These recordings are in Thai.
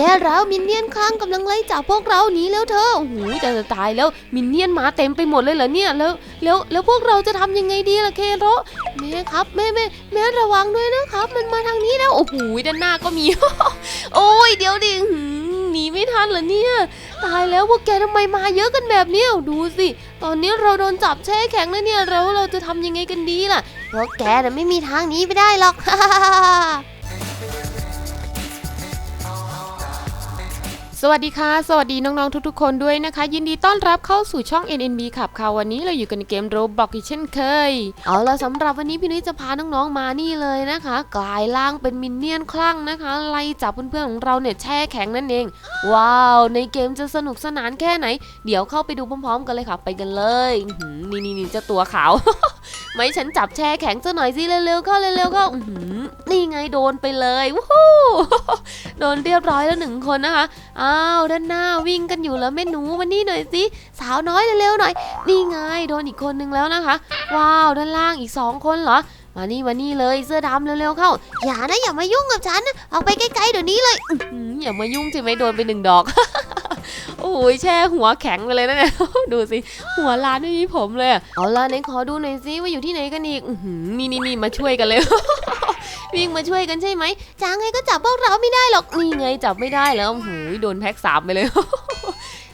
แย่แล้วมินเนี่ยนข้างกำลังไล่จับพวกเราหนีแล้วเธอโอ้โหจะตายแล้วมินเนี่ยนมาเต็มไปหมดเลยเหรอเนี่ยแล้วแล้วแล้วพวกเราจะทำยังไงดีล่ะเคโรแม่ครับแม่แม่แม่ระวังด้วยนะครับ มันมาทางนี้แล้วโอ้โหด้านหน้าก็มี โอ้ยเดี๋ยวดิหืมหนีไม่ทันเหรอเนี่ย ตายแล้วพวกแกทำไมมาเยอะกันแบบเนี้ยดูสิ ตอนนี้เราโดนจับแช่แข็งแล้วเนี่ยแล้วเราจะทำยังไงกันดีล่ะพวกแกน่ะไม่มีทางหนี้ไปได้หรอก สวัสดีค่ะ สวัสดีน้องๆ ทุกๆ คนด้วยนะคะ ยินดีต้อนรับเข้าสู่ช่อง NNB ขับค่ะวันนี้เราอยู่กันในเกมโรบล็อกอีกเช่นเคย เอาละสำหรับวันนี้พี่นุ้ยจะพาน้องๆมานี่เลยนะคะ กลายร่างเป็นมินเนี่ยนคลั่งนะคะไล่จับเพื่อนๆของเราเนี่ยแช่แข็งนั่นเอง ว้าว ในเกมจะสนุกสนานแค่ไหน เดี๋ยวเข้าไปดูพร้อมๆ กันเลยค่ะไปกันเลยนี่นี่นี่เจ้าตัวขาวไม่ฉันจับแช่แข็งซะหน่อยสิเร็วๆเข้าเร็วๆเข้านี่ไงโดนไปเลยวู้ฮู้โดนเรียบร้อยแล้วหนึ่งคนนะคะอ้าาวด้านหน้าวิ่งกันอยู่แล้วแม่หนูมานี่หน่อยสิสาวน้อยเร็วๆหน่อย นี่ไงโดนอีกคนนึงแล้วนะคะ ว้าวด้านล่างอีกสองคนเหรอมานี่มานี่เลยเสื้อดำเร็วๆเข้า อย่านะอย่ามายุ่งกับฉันนะออกไปไกลๆเดี๋ยวนี้เลยอย่ามายุ่งใช่ไหมโดนไปหนึ่งดอกโอ้ยแช่หัวแข็งไปเลยนะเนี่ยดูสิหัวล้านไม่มีผมเลยเอาล่ะไหนขอดูหน่อยสิว่าอยู่ที่ไหนกันอีกนี่นี่นี่มาช่วยกันเลย วิ่งมาช่วยกันใช่ไหมจางไงก็จับพวกเราไม่ได้หรอกนี่ไงจับไม่ได้แล้วหูยโดนแพ็กสามไปเลย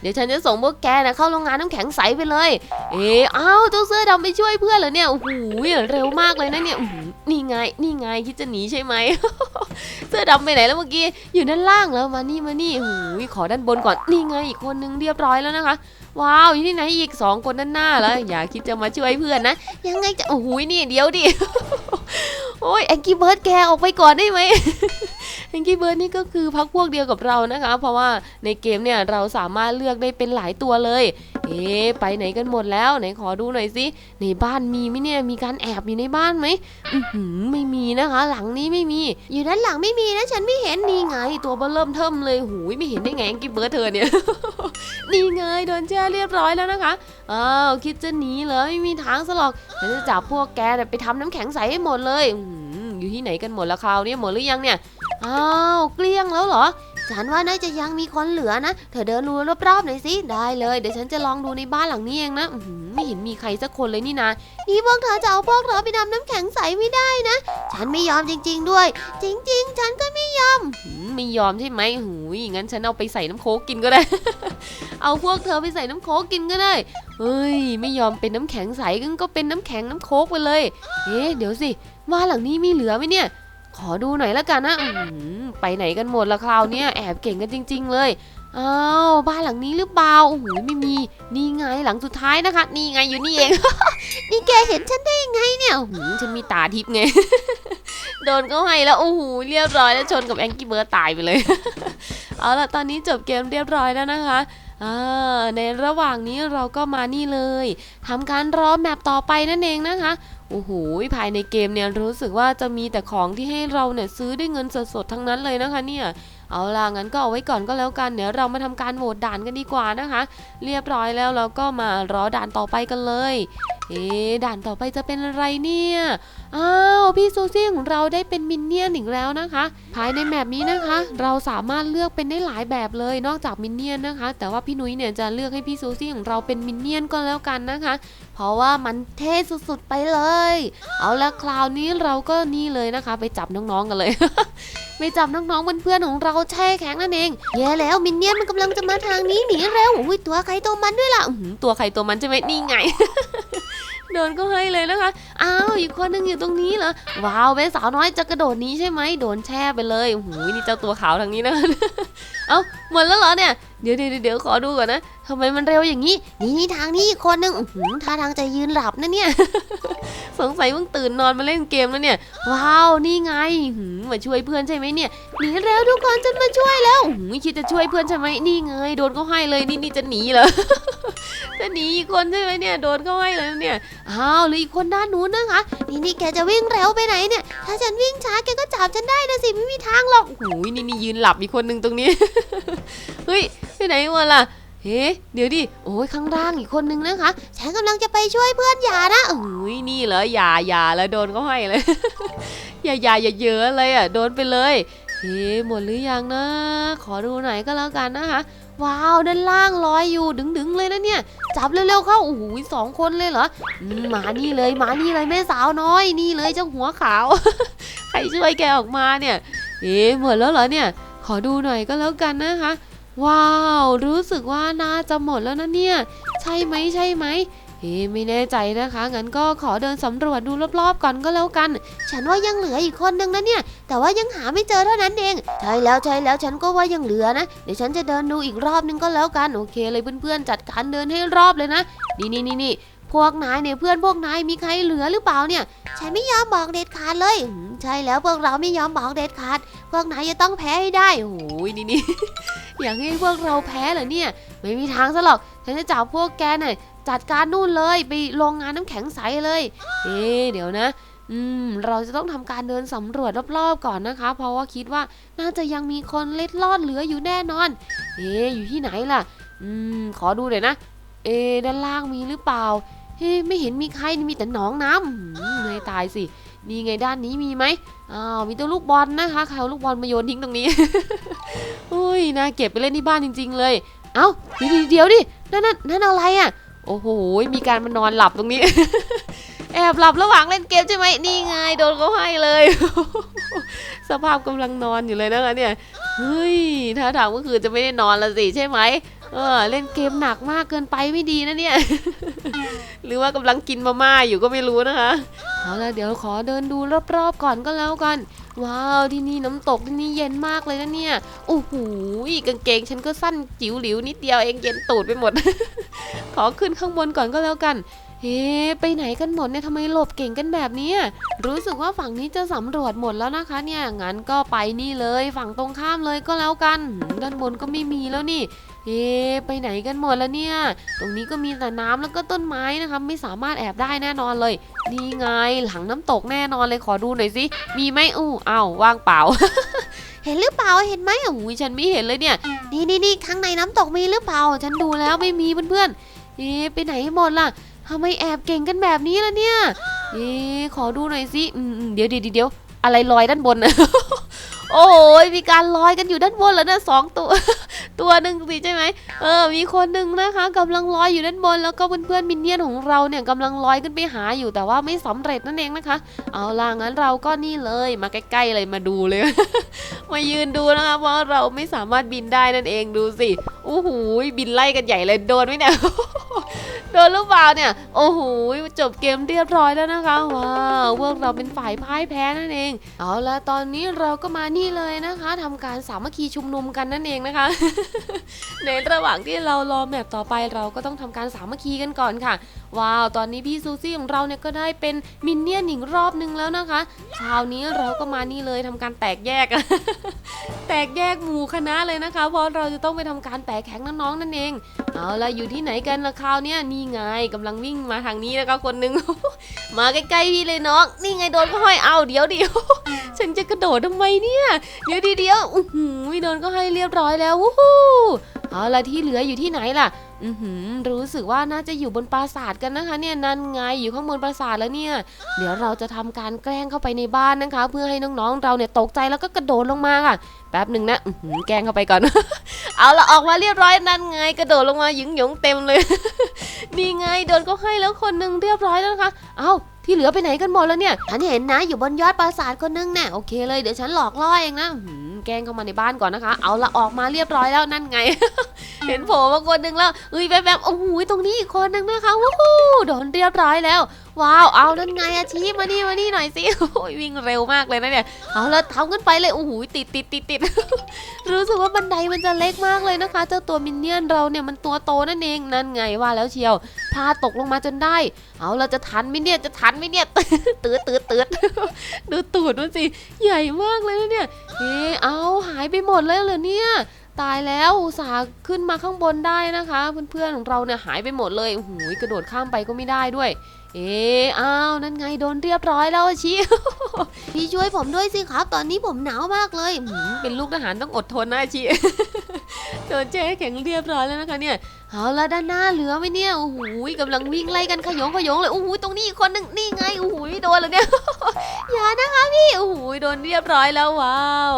เดี๋ยวฉันจะส่งพวกแกนะเข้าโรงงานน้ำแข็งใสไปเลย เอ๊อ้าวเจ้าเสื้อดำไปช่วยเพื่อนเหรอเนี่ยโอ้โหเร็วมากเลยนะเนี่ยอื้อหือ นี่ไง นี่ไงคิดจะหนีใช่ไหม เสื้อดำไปไหนแล้วเมื่อกี้ อยู่ด้านล่างแล้วมานี่มานี่โอ้โหขอด้านบนก่อน นี่ไงอีกคนนึงเรียบร้อยแล้วนะคะ ว้าว อยู่ที่ไหนอีกสองคนด้านหน้าแล้ว อย่าคิดจะมาช่วยเพื่อนนะ ยังไงจะ โอ้โหนี่เดี๋ยวดิ โอ้ยแองกี้เบิร์ดแกออกไปก่อนได้ไหมแองกี้เบิร์ดนี่ก็คือพักพวกเดียวกับเรานะคะ เพราะว่าในเกมเนี่ยเราสามารถเลือกได้เป็นหลายตัวเลย เอ๊ไปไหนกันหมดแล้วไหนขอดูหน่อยสิในบ้านมีไหมเนี่ยมีการแอบอยู่ในบ้านไหมอือหือไม่มีนะคะ หลังนี้ไม่มี อยู่ด้านหลังไม่มีนะ ฉันไม่เห็นนี่ไง ตัวเบอเริ่มเทิมเลยหูยไม่เห็นได้ไงแองกี้เบิร์ดเธอเนี่ยนี่ไงโดนแช่เรียบร้อยแล้วนะคะอ้าวคิดจะหนีเหรอไม่มีทางซะหรอกฉันจะจับพวกแกเนี่ไปทำน้ำแข็งใสให้หมดเลยอยู่ที่ไหนกันหมดล้วคราวนี้หมดหรือยังเนี่ยอ้าวเกลี้ยงแล้วเหรอ ฉันว่าน่าจะยังมีคนเหลือนะ เธอเดินดูรอบๆหน่อยสิ ได้เลย เดี๋ยวฉันจะลองดูในบ้านหลังนี้เองนะไม่เห็นมีใครสักคนเลยนี่นานี่พวกเธอจะเอาพวกเราไปทำน้ำแข็งใสไม่ได้นะ ฉันไม่ยอมจริง ๆ ด้วย จริง ๆ ฉันก็ไม่ยอมไม่ยอมใช่ไหมหูยงั้นฉันเอาไปใส่น้ำโค้กกินก็ได้ เอาพวกเธอไปใส่น้ำโค้กกินก็ได้เฮ้ย ไม่ยอมเป็นน้ำแข็งใสก็เป็นน้ำแข็งน้ำโค้กไปเลย เอ๊ะเดี๋ยวสิบ้านหลังนี้มีเหลือไหมเนี่ย ขอดูหน่อยละกันนะไปไหนกันหมดละคราวนี้แอบเก่งกันจริง ๆ เลยอ้าวบ้านหลังนี้หรือเปล่าโอ้โหไม่มีนี่ไงหลังสุดท้ายนะคะ นี่ไงอยู่นี่เอง นี่แกเห็นฉันได้ยังไงเนี่ยโอ้โหฉันมีตาทิพย์ไงโดนเขาให้แล้วโอ้โหเรียบร้อยแล้วชนกับแองกี้เบิร์ดตายไปเลย เอาละตอนนี้จบเกมเรียบร้อยแล้วนะคะในระหว่างนี้เราก็มานี่เลยทำการรอแมปต่อไปนั่นเองนะคะ โอ้โหภายในเกมเนี่ยรู้สึกว่าจะมีแต่ของที่ให้เราเนี่ยซื้อด้วยเงินสดๆทั้งนั้นเลยนะคะเนี่ยเอาล่ะงั้นก็เอาไว้ก่อนก็แล้วกันเดี๋ยวเรามาทำการโหวตด่านกันดีกว่านะคะ เรียบร้อยแล้วเราก็มารอด่านต่อไปกันเลย เอ๊ด่านต่อไปจะเป็นอะไรเนี่ยอ้าวพี่ซูซี่ของเราได้เป็นมินเนี่ยนอีกแล้วนะคะ ภายในแมปนี้นะคะ เราสามารถเลือกเป็นได้หลายแบบเลยนอกจากมินเนี่ยนนะคะ แต่ว่าพี่นุ้ยเนี่ยจะเลือกให้พี่ซูซี่ของเราเป็นมินเนี่ยนก็แล้วกันนะคะ เพราะว่ามันเท่สุดๆไปเลย เอาละคราวนี้เราก็นี่เลยนะคะ ไปจับน้องๆกันเลยไปจับน้องๆเพื่อนๆของเราแช่แข็งนั่นเองแย่แล้วมินเนี่ยนมันกำลังจะมาทางนี้หนีเร็วอุ้ยตัวใครตัวมันด้วยล่ะหือตัวใครตัวมันใช่ไหมนี่ไงโดนก็ให้เลยนะคะ อ้าวอีกคนหนึงอยู่ตรงนี้เหรอ ว้าวเป็นสาวน้อยจะกระโดดนี้ใช่ไหม โดนแช่ไปเลยโอ้โหนี่เจ้าตัวขาวทางนี้นะ เอ้าหมดแล้วเหรอเนี่ยเดี๋ยวเดี๋ยวเดี๋ยวขอดูก่อนนะทำไมมันเร็วอย่างนี้นี่นี่ทางนี้อีกคนหนึงท่าทางจะยืนหลับนะเนี่ย สงสัยเพิ่งตื่นนอนมาเล่นเกมแล้วเนี่ย ว้าวนี่ไงหืมมาช่วยเพื่อนใช่ไหมเนี่ยหนีเร็วทุกคนฉันมาช่วยแล้วหืมคิดจะช่วยเพื่อนใช่ไหมนี่ไงโดนเขาให้เลยนี่นี่จะหนีเหรอจะหนีอีกคนใช่ไหมเนี่ยโดนเขาให้เลยเนี่ยอ้าวหรืออีกคนด้านนู้นนะคะนี่นี่แกจะวิ่งเร็วไปไหนเนี่ย ถ้าฉันวิ่งช้าแกก็จับฉันได้นะสิไม่มีทางหรอกโอ้ยนี่นี่ยืนหลับอีกคนนึงตรงนี้เฮ้ยไปไหนวะล่ะเฮ้เดี๋ยวดิ โอ้ยข้างล่างอีกคนนึงนะคะ ฉันกำลังจะไปช่วยเพื่อนอย่านะโอ้ยนี่เหรออย่าอย่าแล้วโดนเขาให้เลย อย่าอย่าอย่าเยอะเลยอะโดนไปเลยเเอ๊ะหมดหรือยังนะ ขอดูหน่อยก็แล้วกันนะคะว้าวด้านล่างลอยอยู่ดึงๆเลยนะเนี่ย จับเร็วๆเข้าโอ้โหสองคนเลยเหรอมานี่เลยมานี่เลยแม่สาวน้อย นี่เลยเจ้าหัวขาว ใครช่วยแกออกมาเนี่ย เอ๊หมดแล้วเหรอเนี่ย ขอดูหน่อยก็แล้วกันนะคะ ว้าว รู้สึกว่าน่าจะหมดแล้วนะเนี่ย ใช่ไหมใช่ไหมเอ๊ไม่แน่ใจนะคะงั้นก็ขอเดินสำรวจดูรอบๆก่อนก็แล้วกัน ฉันว่ายังเหลืออีกคนนึงนะเนี่ย แต่ว่ายังหาไม่เจอเท่านั้นเองใช่แล้วใช่แล้วฉันก็ว่ายังเหลือนะ เดี๋ยวฉันจะเดินดูอีกรอบนึงก็แล้วกันโอเคเลยเพื่อนๆจัดการเดินให้รอบเลยนะนี่นี่นี่นี่พวกนายเนี่ยเพื่อนพวกนายมีใครเหลือหรือเปล่าเนี่ย ฉันไม่ยอมบอกเด็ดขาดเลย ใช่แล้วพวกเราไม่ยอมบอกเด็ดขาด พวกนายจะต้องแพ้ให้ได้โอ้โหนี่นี่อยากให้พวกเราแพ้เหรอเนี่ย ไม่มีทางซะหรอกฉันจะจับพวกแกน่ะจัดการนู่นเลยไปโรงงานน้ำแข็งใสเลยเอ๊ะเดี๋ยวนะอืมเราจะต้องทำการเดินสำรวจรอบๆก่อนนะคะ เพราะว่าคิดว่าน่าจะยังมีคนเล็ดลอดเหลืออยู่แน่นอน เอ๊ะอยู่ที่ไหนล่ะ อืม ขอดูหน่อยนะ เอ๊ะด้านล่างมีหรือเปล่าเฮ้ยไม่เห็นมีใครมีแต่หนองน้ำหืมไม่ตายสิ นี่ไงด้านนี้มีไหมอ้าวมีตัวลูกบอลนะคะใครเอาลูกบอลมาโยนทิ้งตรงนี้อุ้ยน่าเก็บไปเล่นที่บ้านจริง ๆ เลย เอ้าเดี๋ยวดินั่นนั่นนั่นอะไรอะ โอ้โห มีการมานอนหลับตรงนี้ แอบหลับระหว่างเล่นเกมใช่ไหมนี่ไงโดนเขาให้เลย สภาพกำลังนอนอยู่เลยนะคะเนี่ย เฮ้ย ถ้าถามก็คือจะไม่ได้นอนละสิใช่ไหม เออเล่นเกมหนักมากเกินไปไม่ดีนะเนี่ย หรือว่ากำลังกินมาม่าอยู่ก็ไม่รู้นะคะ เอาละเดี๋ยวขอเดินดูรอบๆก่อนก็แล้วกัน ว้าวที่นี่น้ำตกที่นี่เย็นมากเลยนะเนี่ยโอ้โหกางเกงฉันก็สั้นจิ๋วหลิวนิดเดียวเองเย็นตูดไปหมด ขอขึ้นข้างบนก่อนก็แล้วกันเฮ้ไปไหนกันหมดเนี่ยทำไมหลบเก่งกันแบบนี้รู้สึกว่าฝั่งนี้จะสำรวจหมดแล้วนะคะ เนี่ยงั้นก็ไปนี่เลยฝั่งตรงข้ามเลยก็แล้วกัน ด้านบนก็ไม่มีแล้วนี่ เฮ้ไปไหนกันหมดแล้วเนี่ย ตรงนี้ก็มีแต่น้ำแล้วก็ต้นไม้นะคะไม่สามารถแอบได้แน่นอนเลย นี่ไงหลังน้ำตกแน่นอนเลยขอดูหน่อยสิ มีไหมอู้อ้าวว่างเปล่า เห็นหรือเปล่าเห็นไหมโอ้ยฉันไม่เห็นเลยเนี่ย นี่นี่นี่ข้างในน้ำตกมีหรือเปล่า ฉันดูแล้วไม่มีเพื่อนๆ เอ๊ไปไหนหมดล่ะทำไมแอบเก่งกันแบบนี้ล่ะเนี่ย เอ๊ขอดูหน่อยสิ อืมเดี๋ยวเดี๋ยวเดี๋ยวอะไรลอยด้านบนนะ โอ้ยมีการลอยกันอยู่ด้านบนแล้วนะสองตัว ตัวหนึ่งสิใช่ไหมเออ มีคนหนึ่งนะคะกำลังลอยอยู่ด้านบน แล้วก็เพื่อนๆมินเนี่ยนของเราเนี่ยกำลังลอยขึ้นไปหาอยู่แต่ว่าไม่สำเร็จนั่นเองนะคะ เอาล่ะงั้นเราก็นี่เลยมาใกล้ๆเลยมาดูเลย มายืนดูนะคะเพราะเราไม่สามารถบินได้นั่นเองดูสิโอ้โหบินไล่กันใหญ่เลยโดนไหมเนี่ย โดนหรือเปล่าเนี่ย โอ้โหจบเกมเรียบร้อยแล้วนะคะ ว้าวพวกเราเป็นฝ่ายพ่ายแพ้นั่นเอง เอาละตอนนี้เราก็มานี่เลยนะคะทำการสามัคคีชุมนุมกันนั่นเองนะคะ ในระหว่างที่เรารอแมปต่อไปเราก็ต้องทำการสามัคคีกันก่อนค่ะ ว้าว ตอนนี้พี่ซูซี่ของเราเนี่ยก็ได้เป็นมินเนี่ยนอีกรอบนึงแล้วนะคะเช้านี้เราก็มานี่เลยทำการแตกแยก แตกแยกหมู่คณะเลยนะคะ เพราะเราจะต้องไปทำการแปะแข็งน้องๆนั่นเอง เอาละอยู่ที่ไหนกันละคราวเนี้ยนี่ไงกำลังวิ่งมาทางนี้นะคะคนหนึง มาใกล้ๆพี่เลยน้อง นี่ไงโดนก็ห้อยเอาเดี๋ยวเดี๋ยวฉันจะกระโดดทำไมเนี่ย เดี๋ยวเดี๋ยวเดียวอื้อหือโดนก็ให้เรียบร้อยแล้ววู้ฮู้เอาละที่เหลืออยู่ที่ไหนล่ะ อือหือรู้สึกว่าน่าจะอยู่บนปราสาทกันนะคะ เนี่ยนั่นไงอยู่ข้างบนปราสาทแล้วเนี่ย เดี๋ยวเราจะทำการแกล้งเข้าไปในบ้านนะคะ เพื่อให้น้องๆ เราเนี่ยตกใจแล้วก็กระโดดลงมาค่ะ แป๊บหนึ่งนะแกล้งเข้าไปก่อน เอาละออกมาเรียบร้อยนั่นไง กระโดดลงมาหยึงหยงเต็มเลย นี่ไงโดนก็ให้แล้วคนหนึ่งเรียบร้อยแล้วนะคะ เอาที่เหลือไปไหนกันหมดแล้วเนี่ยฉันเห็นนะอยู่บนยอดปราสาทคนนึงแน่ะโอเคเลยเดี๋ยวฉันหลอกล่อเองนะ แกล้งเข้ามาในบ้านก่อนนะคะ เอาละออกมาเรียบร้อยแล้วนั่นไง เห็นโผล่มาคนหนึ่งแล้วเอ้ยแบบแบบๆโอ้โหตรงนี้อีกคนนึงนะคะวู้โดนเรียบร้อยแล้ว ว้าว เอานั่นไงอาชีพมานี่มานี่หน่อยสิโอ้ยวิ่งเร็วมากเลยนะเนี่ย เอาละทำขึ้นไปเลย โอ้โห ติดติดติดติดรู้สึกว่าบันไดมันจะเล็กมากเลยนะคะ เจ้าตัวมินเนี่ยนเราเนี่ยมันตัวโตนั่นเอง นั่นไงว่าแล้วเชียว พาตกลงมาจนได้ เอาเราจะทันไหมเนี่ยจะทันไหมเนี่ยตืดตืดตืดดูตูดมันสิ ใหญ่มากเลยนะเนี่ย เอ๊เอาหายไปหมดเลยเหรอเนี่ยตายแล้วอุตส่าห์ขึ้นมาข้างบนได้นะคะ เพื่อนๆของเราเนี่ยหายไปหมดเลยโอ้โหกระโดดข้ามไปก็ไม่ได้ด้วย เอ๊อ้าวนั่นไงโดนเรียบร้อยแล้วอะชิพี่ช่วยผมด้วยสิครับ ตอนนี้ผมหนาวมากเลย เป็นลูกทหารต้องอดทนนะอาชิ โดนแช่แข็งเรียบร้อยแล้วนะคะเนี่ยเอาละด้านหน้าเหลือไหมเนี่ยโอ้โหกำลังวิ่งไล่กันขยงขยงเลยโอ้โหตรงนี้อีกคนหนึ่งนี่ไงโอ้โหโดนแล้วเนี่ยอย่านะคะพี่โอ้โหโดนเรียบร้อยแล้วว้าว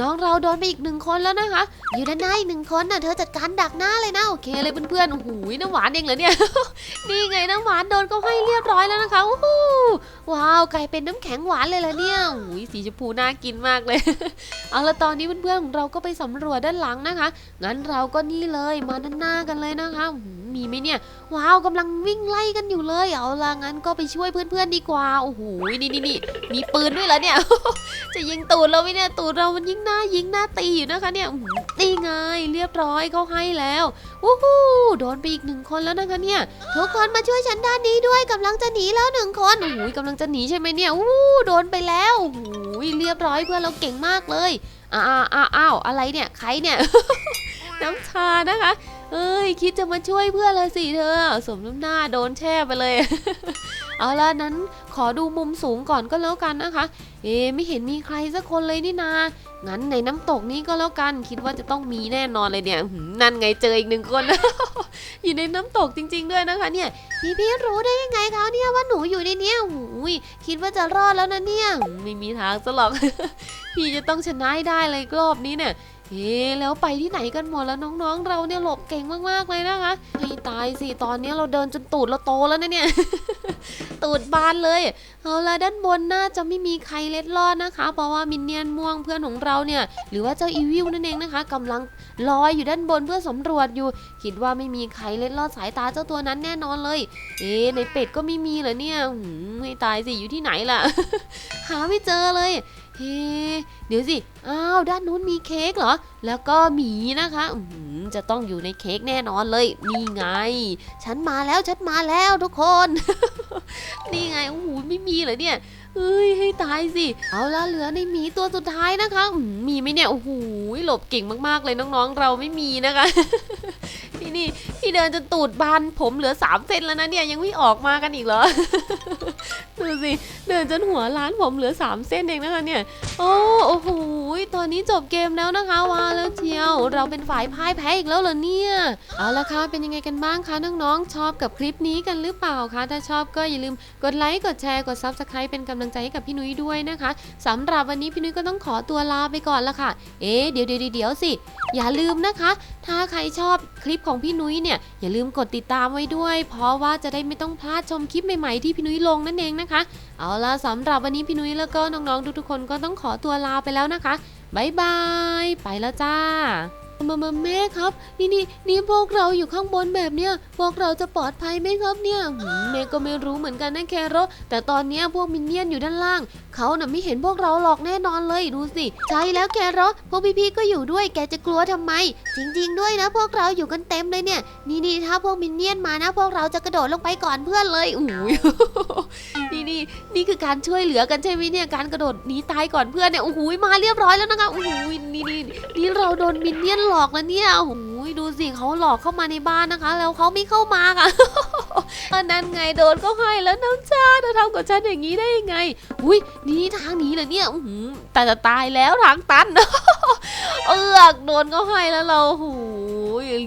น้องเราโดนไปอีกหนึ่งคนแล้วนะคะ อยู่ด้านหน้าอีกหนึ่งคนน่ะเธอจัดการดักหน้าเลยนะโอเคเลยเพื่อนๆโอ้โหน้ำหวานเองเหรอเนี่ยนี่ไงน้ำหวานโดนก็ให้เรียบร้อยแล้วนะคะโอ้โหว้าวกลายเป็นน้ำแข็งหวานเลยละเนี่ยโอ้ยสีชมพูน่ากินมากเลยเอาละตอนนี้เพื่อนๆของเราก็ไปสำรวจด้านหลังนะคะงั้นเราก็นี่เลยมาด้านหน้ากันเลยนะคะมีไหมเนี่ย ว้าวกำลังวิ่งไล่กันอยู่เลย เอาละงั้นก็ไปช่วยเพื่อนๆดีกว่า โอ้โห นี่นี่นี่มีปืนด้วยเหรอเนี่ย จะยิงตูดเราไหมเนี่ย ตูดเรามันยิงหน้ายิงหน้าตีอยู่นะคะเนี่ยตีไง เรียบร้อยเขาให้แล้ววู้ฮู้โดนไปอีกหนึ่งคนแล้วนะคะเนี่ย ทุกคนมาช่วยฉันด้านนี้ด้วยกำลังจะหนีแล้วหนึ่งคน โอ้โหกำลังจะหนีใช่ไหมเนี่ยวู้โดนไปแล้ว โอ้โห เรียบร้อยเพื่อนเราเก่งมากเลย อ้าวอ้าวอ้าวอะไรเนี่ย ใครเนี่ย น้ำชานะคะ เอ้ย คิดจะมาช่วยเพื่อนเลยสิเธอ สมน้ำหน้าโดนแช่ไปเลย เอาละนั้นขอดูมุมสูงก่อนก็แล้วกันนะคะ เอ๊ไม่เห็นมีใครสักคนเลยนี่นา งั้นในน้ำตกนี้ก็แล้วกัน คิดว่าจะต้องมีแน่นอนเลยเนี่ยนั่นไงเจออีกหนึ่งคน อยู่ในน้ำตกจริง ๆ ด้วยนะคะ เนี่ยพี่พี่รู้ได้ยังไงเขาเนี่ยว่าหนูอยู่ในเนี้ยหูยคิดว่าจะรอดแล้วนะเนี่ย ไม่มีทางซะหรอก พี่จะต้องชนะให้ได้เลยรอบนี้เนี่ย เอ๊แล้วไปที่ไหนกันหมดแล้วน้องๆ เราเนี่ยหลบเก่งมากๆเลยนะคะให้ตายสิตอนนี้เราเดินจนตูดเราโตแล้วนะเนี่ยตูดบานเลยเอาละด้านบนน่าจะไม่มีใครเล็ดลอดนะคะ เพราะว่ามินเนี่ยนม่วงเพื่อนของเราเนี่ยหรือว่าเจ้าอีวิลนั่นเองนะคะกำลังลอยอยู่ด้านบนเพื่อสำรวจอยู่ คิดว่าไม่มีใครเล็ดลอดสายตาเจ้าตัวนั้นแน่นอนเลย เอ๊ในเป็ดก็ไม่มีเหรอเนี่ยหืมไม่ตายสิอยู่ที่ไหนล่ะ หาไม่เจอเลย เฮ้เดี๋ยวสิ อ้าว ด้านนู้นมีเค้กเหรอ แล้วก็หมีนะคะอืจะต้องอยู่ในเค้กแน่นอนเลย นี่ไง ฉันมาแล้วฉันมาแล้วทุกคน นี่ไง โอ้โห ไม่มีเหรอเนี่ยเอ้ยให้ตายสิ เอาละเหลือในหมีตัวสุดท้ายนะคะมมีไหมเนี่ย โอ้โห หลบเก่งมากๆเลยน้องๆ เราไม่มีนะคะ นี่นี่ เดินจนตูดบานผมเหลือสามเซนแล้วนะเนี่ยยังไม่ออกมากันอีกเหรอ ดูสิเดินจนหัวล้านผมเหลือ3เส้นเองนะคะเนี่ยโอ้โอ้โหตอนนี้จบเกมแล้วนะคะวาแล้วเชียว เราเป็นฝ่ายพ่ายแพ้อีกแล้วเหรอเนี่ยเอาละค่ะเป็นยังไงกันบ้างคะน้องๆชอบกับคลิปนี้กันหรือเปล่าคะถ้าชอบก็อย่าลืมกดไลค์กดแชร์กด Subscribe เป็นกำลังใจให้กับพี่นุ้ยด้วยนะคะสำหรับวันนี้พี่นุ้ยก็ต้องขอตัวลาไปก่อนละค่ะ เอ๊เดี๋ยวเดี๋ยวเดี๋ยวสิ อย่าลืมนะคะ ถ้าใครชอบคลิปของพี่นุ้ยเนี่ยอย่าลืมกดติดตามไว้ด้วย เพราะว่าจะได้ไม่ต้องพลาดชมคลิปใหม่ๆที่พี่นุ้ยลงนั่นเองนะคะ เอาล่ะสำหรับวันนี้พี่นุ้ยแล้วก็น้องๆทุกๆคนก็ต้องขอตัวลาไปแล้วนะคะบายบาย ไปแล้วจ้า มามาแม่ครับ นี่นี่นี่พวกเราอยู่ข้างบนแบบเนี้ยพวกเราจะปลอดภัยไหมครับเนี่ยแม่ก็ไม่รู้เหมือนกันนะแคโรแต่ตอนนี้พวกมินเนี่ยนอยู่ด้านล่าง เขาน่ะไม่เห็นพวกเราหรอกแน่นอนเลยดูสิ ใช่แล้วแคโรพวกพี่ๆก็อยู่ด้วยแกจะกลัวทำไม จริง ๆ ด้วยนะ พวกเราอยู่กันเต็มเลยเนี่ย นี่นี่ถ้าพวกมินเนี่ยนมานะ พวกเราจะกระโดดลงไปก่อนเพื่อนเลยโอ้ยนี่นี่นี่คือการช่วยเหลือกันใช่ไหมเนี่ยการกระโดดหนีตายก่อนเพื่อนเนี่ยโอ้โหมาเรียบร้อยแล้วนะคะโอ้โหนี่นี่นี่เราโดนมินเนี่ยนหลอกแล้วเนี่ยโอ้โหดูสิเขาหลอกเข้ามาในบ้านนะคะ แล้วเขาไม่เข้ามาค่ะอันนั้นไงโดนก็ให้แล้วน้ำชาเธอทำกับฉันอย่างนี้ได้ยังไง อุ้ยนี่ทางนี้เหรอเนี่ยอือแต่จะตายแล้วทางตันเอือกโดนก็ให้แล้วเราโอ้โห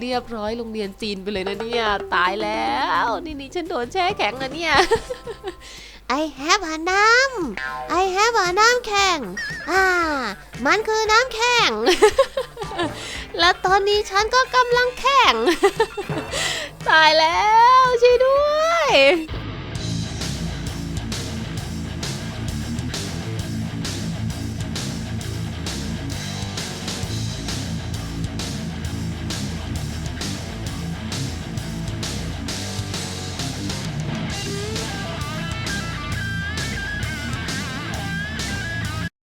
เรียบร้อยโรงเรียนจีนไปเลยนะเนี่ย ตายแล้ว นี่นี่ฉันโดนแช่แข็งนะเนี่ย I have a น้ำ I have a น้ำแข็ง อ่า มันคือน้ำแข็ง และตอนนี้ฉันก็กำลังแข่ง ตายแล้วช่วยด้วย